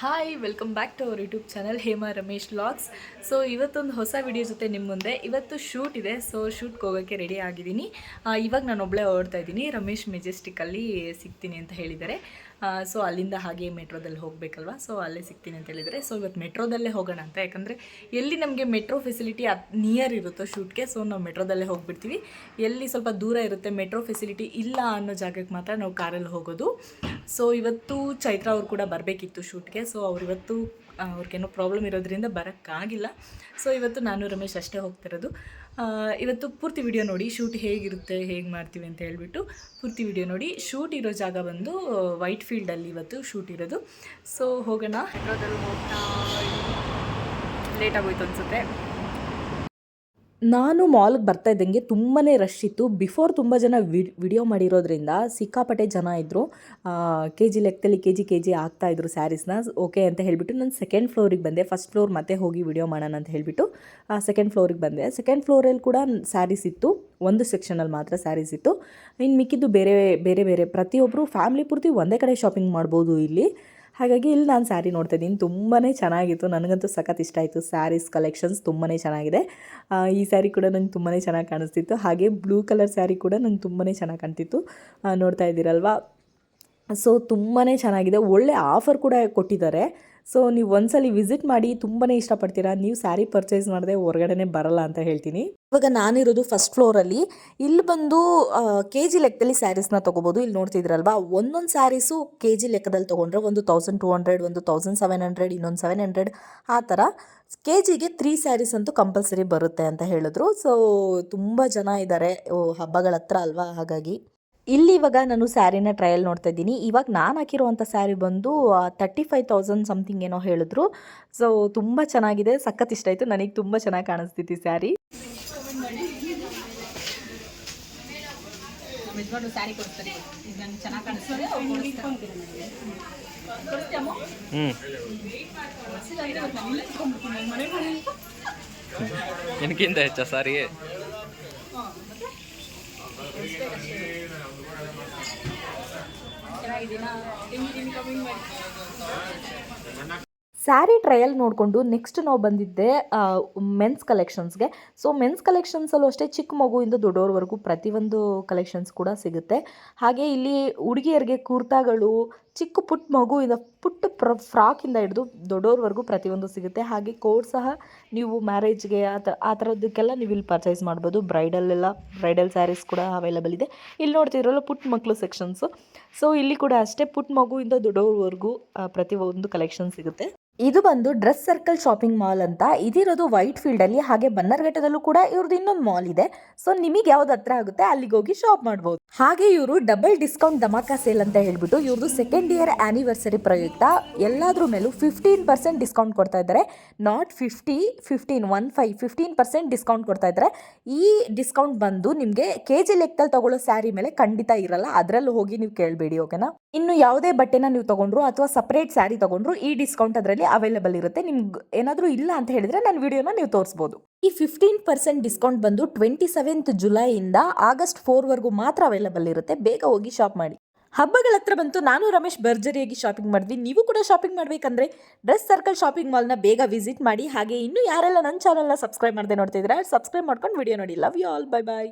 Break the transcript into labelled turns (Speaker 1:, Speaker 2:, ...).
Speaker 1: Hi welcome back to our YouTube channel Hema Ramesh vlogs so ಇವತ್ತೊಂದು ಹೊಸ video ಜೊತೆ ನಿಮ್ಮ ಮುಂದೆ. ಇವತ್ತು ಶೂಟ್ ಇದೆ ಸೊ ಶೂಟ್ಗೆ ಹೋಗೋಕ್ಕೆ ರೆಡಿ ಆಗಿದ್ದೀನಿ. ಇವಾಗ ನಾನು ಒಬ್ಬಳೇ ಓಡ್ತಾ ಇದ್ದೀನಿ. ರಮೇಶ್ ಮೆಜೆಸ್ಟಿಕ್ಕಲ್ಲಿ ಸಿಗ್ತೀನಿ ಅಂತ ಹೇಳಿದ್ದಾರೆ. ಸೊ ಅಲ್ಲಿಂದ ಹಾಗೆ ಮೆಟ್ರೋದಲ್ಲಿ ಹೋಗಬೇಕಲ್ವಾ? ಸೊ ಅಲ್ಲೇ ಸಿಗ್ತೀನಿ ಅಂತ ಹೇಳಿದರೆ ಸೊ ಇವತ್ತು ಮೆಟ್ರೋದಲ್ಲೇ ಹೋಗೋಣ ಅಂತ. ಯಾಕಂದರೆ ಎಲ್ಲಿ ನಮಗೆ ಮೆಟ್ರೋ ಫೆಸಿಲಿಟಿ ನಿಯರ್ ಇರುತ್ತೋ ಶೂಟ್ಗೆ ಸೊ ನಾವು ಮೆಟ್ರೋದಲ್ಲೇ ಹೋಗಿಬಿಡ್ತೀವಿ. ಎಲ್ಲಿ ಸ್ವಲ್ಪ ದೂರ ಇರುತ್ತೆ ಮೆಟ್ರೋ ಫೆಸಿಲಿಟಿ ಇಲ್ಲ ಅನ್ನೋ ಜಾಗಕ್ಕೆ ಮಾತ್ರ ನಾವು ಕಾರಲ್ಲಿ ಹೋಗೋದು. ಸೊ ಇವತ್ತು ಚೈತ್ರ ಅವ್ರು ಕೂಡ ಬರಬೇಕಿತ್ತು ಶೂಟ್ಗೆ ಸೊ ಅವ್ರು ಇವತ್ತು ಅವ್ರಿಗೇನೋ ಪ್ರಾಬ್ಲಮ್ ಇರೋದ್ರಿಂದ ಬರೋಕ್ಕಾಗಿಲ್ಲ. ಸೊ ಇವತ್ತು ನಾನು ರಮೇಶ್ ಅಷ್ಟೇ ಹೋಗ್ತಿರೋದು. ಇವತ್ತು ಪೂರ್ತಿ ವಿಡಿಯೋ ನೋಡಿ ಶೂಟ್ ಹೇಗಿರುತ್ತೆ, ಹೇಗೆ ಮಾಡ್ತೀವಿ ಅಂತ ಹೇಳಿಬಿಟ್ಟು ಪೂರ್ತಿ ವಿಡಿಯೋ ನೋಡಿ. ಶೂಟ್ ಇರೋ ಜಾಗ ಬಂದು ವೈಟ್ ಫೀಲ್ಡಲ್ಲಿ ಇವತ್ತು ಶೂಟ್ ಇರೋದು. ಸೊ ಹೋಗೋಣ. ಹೋಗ್ತಾ ಲೇಟ್ ಆಗೋಯ್ತು ಅನಿಸುತ್ತೆ.
Speaker 2: ನಾನು ಮಾಲ್ಗೆ ಬರ್ತಾ ಇದ್ದಂಗೆ ತುಂಬಾ ರಶ್ ಇತ್ತು. ಬಿಫೋರ್ ತುಂಬ ಜನ ವಿಡಿಯೋ ಮಾಡಿರೋದ್ರಿಂದ ಸಿಕ್ಕಾಪಟ್ಟೆ ಜನ ಇದ್ದರು ಕೆ ಜಿ ಲೆಕ್ಕದಲ್ಲಿ ಕೆ ಜಿ ಕೆ ಜಿ ಆಗ್ತಾಯಿದ್ರು ಸ್ಯಾರೀಸ್ನ ಓಕೆ ಅಂತ ಹೇಳಿಬಿಟ್ಟು ನಾನು ಸೆಕೆಂಡ್ ಫ್ಲೋರಿಗೆ ಬಂದೆ. ಫಸ್ಟ್ ಫ್ಲೋರ್ ಮತ್ತೆ ಹೋಗಿ ವಿಡಿಯೋ ಮಾಡೋಣ ಅಂತ ಹೇಳಿಬಿಟ್ಟು ಸೆಕೆಂಡ್ ಫ್ಲೋರಿಗೆ ಬಂದೆ. ಸೆಕೆಂಡ್ ಫ್ಲೋರಲ್ಲಿ ಕೂಡ ಸ್ಯಾರೀಸ್ ಇತ್ತು. ಒಂದು ಸೆಕ್ಷನಲ್ಲಿ ಮಾತ್ರ ಸ್ಯಾರೀಸ್ ಇತ್ತು. ಇನ್ನು ಮಿಕ್ಕಿದ್ದು ಬೇರೆ ಬೇರೆ ಬೇರೆ ಪ್ರತಿಯೊಬ್ಬರು ಫ್ಯಾಮಿಲಿ ಪೂರ್ತಿ ಒಂದೇ ಕಡೆ ಶಾಪಿಂಗ್ ಮಾಡ್ಬೋದು ಇಲ್ಲಿ. ಹಾಗಾಗಿ ಇಲ್ಲಿ ನಾನು ಸ್ಯಾರಿ ನೋಡ್ತಾ ಇದ್ದೀನಿ. ತುಂಬಾ ಚೆನ್ನಾಗಿತ್ತು. ನನಗಂತೂ ಸಖತ್ ಇಷ್ಟ ಆಯಿತು. ಸ್ಯಾರೀಸ್ ಕಲೆಕ್ಷನ್ಸ್ ತುಂಬಾ ಚೆನ್ನಾಗಿದೆ. ಈ ಸ್ಯಾರಿ ಕೂಡ ನಂಗೆ ತುಂಬಾ ಚೆನ್ನಾಗಿ ಕಾಣಿಸ್ತಿತ್ತು. ಹಾಗೆ ಬ್ಲೂ ಕಲರ್ ಸ್ಯಾರಿ ಕೂಡ ನಂಗೆ ತುಂಬಾ ಚೆನ್ನಾಗಿ ಕಾಣ್ತಿತ್ತು. ನೋಡ್ತಾ ಇದ್ದೀರಲ್ವಾ? ಸೊ ತುಂಬಾ ಚೆನ್ನಾಗಿದೆ. ಒಳ್ಳೆ ಆಫರ್ ಕೂಡ ಕೊಟ್ಟಿದ್ದಾರೆ. ಸೊ ನೀವು ಒಂದ್ಸಲಿ ವಿಸಿಟ್ ಮಾಡಿ ತುಂಬಾ ಇಷ್ಟಪಡ್ತೀರಾ? ನೀವು ಸ್ಯಾರಿ ಪರ್ಚೇಸ್ ಮಾಡಿದೆ ಹೊರಗಡೆನೆ ಬರಲ್ಲ ಅಂತ ಹೇಳ್ತೀನಿ. ಇವಾಗ ನಾನಿರೋದು ಫಸ್ಟ್ ಫ್ಲೋರಲ್ಲಿ. ಇಲ್ಲಿ ಬಂದು ಕೆ ಜಿ ಲೆಕ್ಕದಲ್ಲಿ ಸ್ಯಾರೀಸ್ನ ತೊಗೋಬೋದು. ಇಲ್ಲಿ ನೋಡ್ತಿದ್ರಲ್ವಾ? ಒಂದೊಂದು ಸ್ಯಾರೀಸು ಕೆ ಜಿ ಲೆಕ್ಕದಲ್ಲಿ ತೊಗೊಂಡ್ರೆ ಒಂದು ತೌಸಂಡ್ ಟು ಹಂಡ್ರೆಡ್ ಒಂದು ತೌಸಂಡ್ ಸೆವೆನ್ ಹಂಡ್ರೆಡ್ ಇನ್ನೊಂದು ಸೆವೆನ್ ಹಂಡ್ರೆಡ್ ಆ ಥರ. ಕೆ ಜಿಗೆ ತ್ರೀ ಸ್ಯಾರೀಸ್ ಅಂತೂ ಕಂಪಲ್ಸರಿ ಬರುತ್ತೆ ಅಂತ ಹೇಳಿದ್ರು. ಸೊ ತುಂಬ ಜನ ಇದ್ದಾರೆ ಹಬ್ಬಗಳ ಹತ್ರ ಅಲ್ವಾ? ಹಾಗಾಗಿ. ಇಲ್ಲಿ ಇವಾಗ ನಾನು ಸ್ಯಾರಿನ ಟ್ರಯಲ್ ನೋಡ್ತಾ ಇದ್ದೀನಿ. ಇವಾಗ ನಾನು ಹಾಕಿರುವಂಥ ಸ್ಯಾರಿ ಬಂದು ತರ್ಟಿ ಫೈವ್ ತೌಸಂಡ್ ಸಮಥಿಂಗ್ ಏನೋ ಹೇಳಿದ್ರು. ಸೊ ತುಂಬ ಚೆನ್ನಾಗಿದೆ. ಸಖತ್ ಇಷ್ಟ ಆಯಿತು. ನನಗೆ ತುಂಬ ಚೆನ್ನಾಗಿ ಕಾಣಿಸ್ತಿತ್ತು ಈ ಸ್ಯಾರಿ.
Speaker 1: ನಮ್ಮ ಯಜಮಾನ್ರು ಸ್ಯಾರಿ ಕೊಡ್ತಾರೆ ಇದು ನನಗೆ ಚೆನ್ನಾಗಿ ಕಾಣಿಸ್ತದೆ
Speaker 2: ಸ್ಯಾರಿ ಟ್ರಯಲ್ ನೋಡಿಕೊಂಡು ನೆಕ್ಸ್ಟ್ ನಾವು ಬಂದಿದ್ದೆ ಮೆನ್ಸ್ ಕಲೆಕ್ಷನ್ಸ್ಗೆ. ಸೊ, ಮೆನ್ಸ್ ಕಲೆಕ್ಷನ್ಸಲ್ಲೂ ಅಷ್ಟೇ ಚಿಕ್ಕ ಮಗುವಿಂದ ದೊಡ್ಡವ್ರವರೆಗೂ ಪ್ರತಿಯೊಂದು ಕಲೆಕ್ಷನ್ಸ್ ಕೂಡ ಸಿಗುತ್ತೆ. ಹಾಗೆ ಇಲ್ಲಿ ಹುಡುಗಿಯರಿಗೆ ಕುರ್ತಾಗಳು, ಚಿಕ್ಕ ಪುಟ್ಟ ಮಗುವಿಂದ ಪುಟ್ಟ ಪ್ರ, ಫ್ರಾಕಿಂದ ಹಿಡಿದು ದೊಡ್ಡವ್ರವರೆಗೂ ಪ್ರತಿಯೊಂದು ಸಿಗುತ್ತೆ. ಹಾಗೆ ಕೋಟ್ ಸಹ ನೀವು ಮ್ಯಾರೇಜ್ಗೆ ಆ ಥರ ಆ ಥರದಕ್ಕೆಲ್ಲ ನೀವು ಇಲ್ಲಿ ಪರ್ಚೇಸ್ ಮಾಡ್ಬೋದು. ಬ್ರೈಡಲ್ಲೆಲ್ಲ ಬ್ರೈಡಲ್ ಸ್ಯಾರೀಸ್ ಕೂಡ ಅವೈಲಬಲ್ ಇದೆ. ಇಲ್ಲಿ ನೋಡ್ತಿದ್ರಲ್ಲ ಪುಟ್ಟ ಮಕ್ಕಳು ಸೆಕ್ಷನ್ಸು. ಸೊ, ಇಲ್ಲಿ ಕೂಡ ಅಷ್ಟೇ ಪುಟ್ಟ ಮಗುವಿಂದ ದೊಡ್ಡವ್ರವರೆಗೂ ಪ್ರತಿಯೊಂದು ಕಲೆಕ್ಷನ್ ಸಿಗುತ್ತೆ. ಇದು ಬಂದು ಡ್ರೆಸ್ ಸರ್ಕಲ್ ಶಾಪಿಂಗ್ ಮಾಲ್ ಅಂತ. ಇದಿರೋದು ವೈಟ್ ಫೀಲ್ಡಲ್ಲಿ ಹಾಗೆ ಬನ್ನರ್ಘಟ್ಟದಲ್ಲೂ ಕೂಡ ಇವ್ರದ್ದು ಇನ್ನೊಂದು ಮಾಲ್ ಇದೆ. ಸೊ ನಿಮಗೆ ಯಾವ್ದು ಹತ್ರ ಆಗುತ್ತೆ ಅಲ್ಲಿಗೆ ಹೋಗಿ ಶಾಪ್ ಮಾಡ್ಬೋದು. ಹಾಗೆ ಇವರು ಡಬಲ್ ಡಿಸ್ಕೌಂಟ್ ಧಮಾಕ ಸೇಲ್ ಅಂತ ಹೇಳ್ಬಿಟ್ಟು ಇವ್ರದ್ದು ಸೆಕೆಂಡ್ ಇಯರ್ ಆನಿವರ್ಸರಿ ಪ್ರಯುಕ್ತ ಎಲ್ಲಾದ್ರ ಮೇಲೂ ಫಿಫ್ಟೀನ್ ಪರ್ಸೆಂಟ್ ಡಿಸ್ಕೌಂಟ್ ಕೊಡ್ತಾ ಇದ್ದಾರೆ. Not fifty fifteen one five fifteen percent discount ಕೊಡ್ತಾ ಇದ್ದಾರೆ. ಈ ಡಿಸ್ಕೌಂಟ್ ಬಂದು ನಿಮಗೆ ಕೆ ಜಿ ಲೆಕ್ಕದಲ್ಲಿ ತಗೊಳ್ಳೋ ಸ್ಯಾರಿ ಮೇಲೆ ಖಂಡಿತ ಇರಲ್ಲ. ಅದರಲ್ಲೂ ಹೋಗಿ ನೀವು ಕೇಳಬೇಡಿ ಓಕೆನಾ ಇನ್ನು ಯಾವುದೇ ಬಟ್ಟೆನ ನೀವು ತಗೊಂಡ್ರು ಅಥವಾ ಸಪ್ರೇಟ್ ಸ್ಯಾರಿ ತಗೊಂಡ್ರು ಈ ಡಿಸ್ಕೌಂಟ್ ಅದರಲ್ಲಿ ಅವೈಲೇಬಲ್ ಇರುತ್ತೆ. ನಿಮ್ಗೆ ಏನಾದರೂ ಇಲ್ಲ ಅಂತ ಹೇಳಿದ್ರೆ ನನ್ನ ವಿಡಿಯೋನ ನೀವು ತೋರಿಸ್ಬೋದು. ಈ ಫಿಫ್ಟೀನ್ ಪರ್ಸೆಂಟ್ ಡಿಸ್ಕೌಂಟ್ ಬಂದು ಟ್ವೆಂಟಿ ಸೆವೆಂತ್ ಜುಲೈಯಿಂದ ಆಗಸ್ಟ್ ಫೋರ್ವರೆಗೂ ಮಾತ್ರ ಅವೈಲೇಬಲ್ ಇರುತ್ತೆ. ಬೇಗ ಹೋಗಿ ಶಾಪ್ ಮಾಡಿ. ಹಬ್ಬಗಳ ಹತ್ರ ಬಂತು. ನಾನು ರಮೇಶ್ ಭರ್ಜರಿಯಾಗಿ ಶಾಪಿಂಗ್ ಮಾಡಿದ್ವಿ. ನೀವು ಕೂಡ ಶಾಪಿಂಗ್ ಮಾಡಬೇಕಂದ್ರೆ ಡ್ರೆಸ್ ಸರ್ಕಲ್ ಶಾಪಿಂಗ್ ಮಾಲ್ನ ಬೇಗ ವಿಸಿಟ್ ಮಾಡಿ. ಹಾಗೆ ಇನ್ನೂ ಯಾರೆಲ್ಲ ನನ್ನ ಚಾನಲ್ನ ಸಬ್ಸ್ಕ್ರೈಬ್ ಮಾಡದೆ ನೋಡ್ತಿದ್ರೆ ಸಬ್ಸ್ಕ್ರೈಬ್ ಮಾಡ್ಕೊಂಡು ವಿಡಿಯೋ ನೋಡಿ. Love you all bye bye